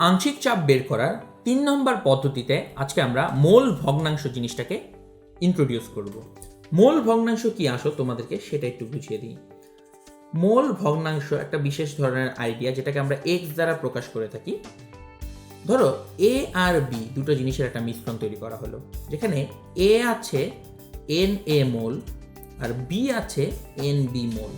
আংশিক চাপ বের করার তিন নম্বর পদ্ধতিতে আজকে আমরা মোল ভগ্নাংশ জিনিসটাকে ইন্ট্রোডিউস করব। মোল ভগ্নাংশ কি আসো? তোমাদেরকে সেটা একটু বুঝিয়ে দিই। মোল ভগ্নাংশ একটা বিশেষ ধরনের আইডিয়া যেটাকে আমরা এক্স দ্বারা প্রকাশ করে থাকি। ধরো এ আর বি দুটো জিনিসের একটা মিশ্রণ তৈরি করা হলো। যেখানে এ আছে এন এ মোল আর বি আছে এন বি মোল।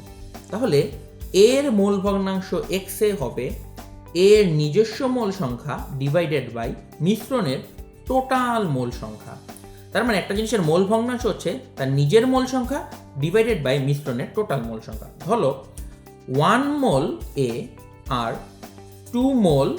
তাহলে এর মোল ভগ্নাংশ এক্স এ হবে এর নিজস্ব মোল সংখ্যা ডিভাইডেড বাই মিশ্রণের টোটাল মোল সংখ্যা। তার মানে একটা জিনিসের মোল ভগ্নাংশ হচ্ছে তার নিজের মোল সংখ্যা ডিভাইডেড বাই মিশ্রণের টোটাল মোল সংখ্যা। ধরো ওয়ান মোল এ আর টু মোল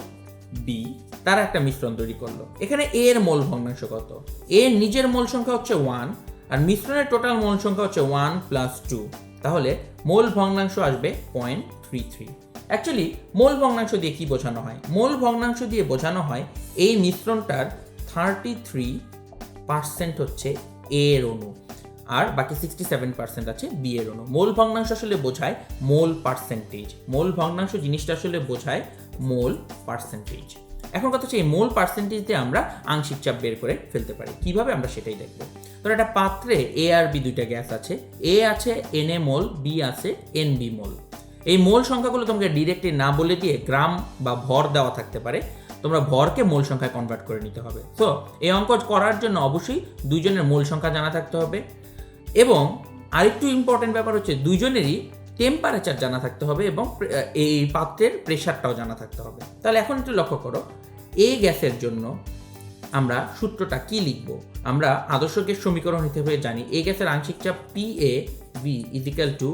বি তারা একটা মিশ্রণ তৈরি করল। এখানে এ এর মোল ভগ্নাংশ কত? এর নিজের মোল সংখ্যা হচ্ছে ওয়ান আর মিশ্রণের টোটাল মোল সংখ্যা হচ্ছে ওয়ান প্লাস টু তাহলে মোল ভগ্নাংশ আসবে point three three actually mole ভগ্নাংশ দিয়ে কি বোঝানো হয়? মোল ভগ্নাংশ দিয়ে বোঝানো হয় এই মিশ্রণটার থার্টি থ্রি পার্সেন্ট হচ্ছে এ এর অণু আর বাকি সিক্সটি সেভেন পার্সেন্ট আছে বি এর অণু। মোল ভগ্নাংশ আসলে বোঝায় মোল পার্সেন্টেজ মোল ভগ্নাংশ জিনিসটা আসলে বোঝায় মোল পার্সেন্টেজ এখন কথা হচ্ছে এই মোল পার্সেন্টেজ দিয়ে আমরা আংশিক চাপ বের করে ফেলতে পারি। কীভাবে আমরা সেটাই দেখব? তো একটা পাত্রে এ আর বি দুইটা গ্যাস আছে। এ আছে এন এ মোল বি আছে এন বি মোল এই মোল সংখ্যাগুলো তোমাকে ডিরেক্টলি না বলে দিয়ে গ্রাম বা ভর দেওয়া থাকতে পারে। তোমরা ভরকে মূল সংখ্যায় কনভার্ট করে নিতে হবে। তো এই অঙ্ক করার জন্য অবশ্যই দুইজনের মূল সংখ্যা জানা থাকতে হবে। এবং আরেকটু ইম্পর্টেন্ট ব্যাপার হচ্ছে দুইজনেরই টেম্পারেচার জানা থাকতে হবে এবং এই পাত্রের প্রেশারটাও জানা থাকতে হবে। তাহলে এখন একটু লক্ষ্য করো এই গ্যাসের জন্য আমরা সূত্রটা কি লিখব? আমরা আদর্শ গ্যাস সমীকরণ হিসেবে জানি। এই গ্যাসের আংশিক চাপ P A V equal to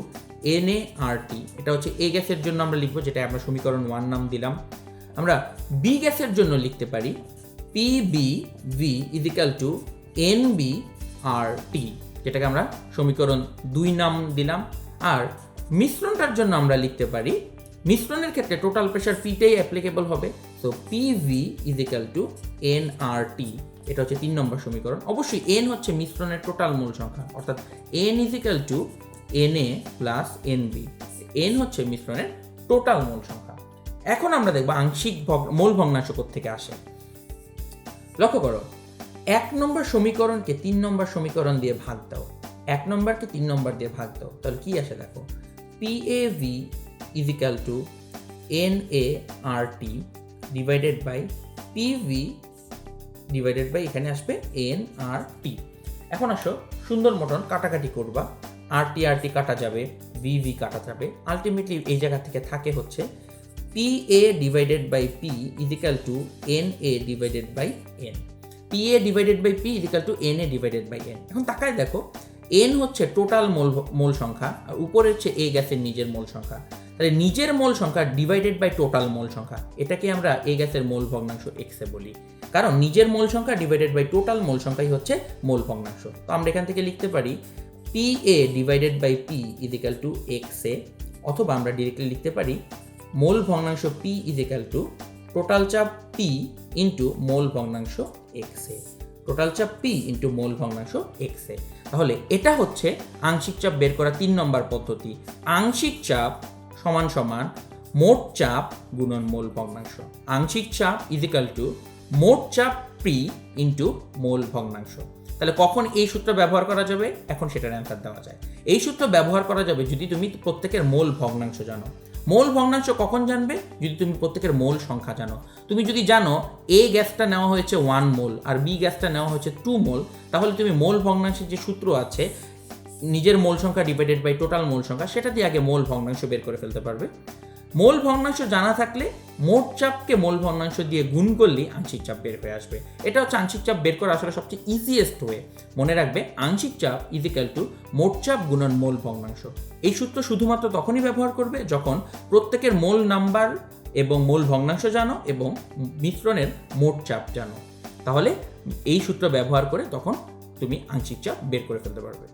N A R T এটা হচ্ছে এ গ্যাসের জন্য আমরা লিখব যেটা আমরা সমীকরণ ওয়ান নাম দিলাম। আমরা বি গ্যাসের জন্য লিখতে পারি P B V equal to N B R T যেটাকে আমরা সমীকরণ দুই নাম দিলাম। আর মিশ্রণটার জন্য আমরা লিখতে পারি, মিশ্রণের ক্ষেত্রে টোটাল প্রেশার পিটাই অ্যাপ্লিকেবল হবে। So P V equal to N R T এটা হচ্ছে তিন নম্বর সমীকরণ। অবশ্যই এন হচ্ছে মিশ্রণের টোটাল মূল সংখ্যা, অর্থাৎ N equal to N A plus N B N হচ্ছে মিশ্রণের টোটাল মূল সংখ্যা। এখন আমরা দেখব আংশিক মোল ভগ্নাংশ থেকে আসে। লক্ষ্য করো, এক নম্বর সমীকরণকে তিন নম্বর সমীকরণ দিয়ে ভাগ দাও। এক নম্বরকে তিন নম্বর দিয়ে ভাগ দাও। তাহলে কি আসে দেখো P A V equal to N A R T divided by P V divided by এখানে আসবে এন আর টি এখন আসো, সুন্দর মতন কাটাকাটি করবা। আর টি আর টি কাটা যাবে ভি ভি কাটা যাবে। আলটিমেটলি এই জায়গা থেকে থাকে হচ্ছে P A divided by P equal to N A divided by N P A divided by P equal to N A divided by N এখন তাকায় দেখো এন হচ্ছে টোটাল মোল মোল সংখ্যা, আর উপরে হচ্ছে এ গ্যাসের নিজের মোল সংখ্যা। তাহলে নিজের মোল সংখ্যা ডিভাইডেড বাই টোটাল মোল সংখ্যা, এটাকে আমরা এ গ্যাসের মোল ভগ্নাংশ এক্সে বলি। কারণ নিজের মোল সংখ্যা ডিভাইডেড বাই টোটাল মোল সংখ্যাই হচ্ছে মোল ভগ্নাংশ। তো আমরা এখান থেকে লিখতে পারি P A divided by P equal to X A অথবা আমরা ডিরেক্টলি লিখতে পারি মোল ভগ্নাংশ পি ইজিক্যাল টু টোটাল চাপ পি ইন্টু মোল ভগ্নাংশ এক্স এ টোটাল চাপ পি ইন্টু মোল ভগ্নাংশ এক্স এ তাহলে এটা হচ্ছে আংশিক চাপ বের করা তিন নম্বর পদ্ধতি। আংশিক চাপ সমান সমান মোট চাপ গুণন মোল ভগ্নাংশ। আংশিক চাপ ইজিক্যাল টু মোট চাপ পি ইন্টু মোল ভগ্নাংশ। তাহলে কখন এই সূত্র ব্যবহার করা যাবে? এখন সেটার অ্যান্সার দেওয়া যায়। এই সূত্র ব্যবহার করা যাবে যদি তুমি প্রত্যেকের মোল ভগ্নাংশ জানো। মোল ভগ্নাংশ কখন জানবে? যদি তুমি প্রত্যেকের মোল সংখ্যা জানো। তুমি যদি জানো এ গ্যাসটা নেওয়া হয়েছে ওয়ান মোল আর বি গ্যাসটা নেওয়া হয়েছে টু মোল, তাহলে তুমি মোল ভগ্নাংশের যে সূত্র আছে, নিজের মোল সংখ্যা ডিভাইডেড বাই টোটাল মোল সংখ্যা, সেটা দিয়ে আগে মোল ভগ্নাংশ বের করে ফেলতে পারবে। মোল ভগ্নাংশ জানা থাকলে মোট চাপকে মোল ভগ্নাংশ দিয়ে গুণ করলেই আংশিক চাপ বের হয়ে আসবে। এটা হচ্ছে আংশিক চাপ বের করা আসলে সবচেয়ে ইজিয়েস্ট ওয়ে মনে রাখবে, আংশিক চাপ ইজিক্যাল টু মোট চাপ গুণন মোল ভগ্নাংশ। এই সূত্র শুধুমাত্র তখনই ব্যবহার করবে যখন প্রত্যেকের মোল নাম্বার এবং মোল ভগ্নাংশ জানো এবং মিশ্রণের মোট চাপ জানো। তাহলে এই সূত্র ব্যবহার করে তখন তুমি আংশিক চাপ বের করে ফেলতে পারবে।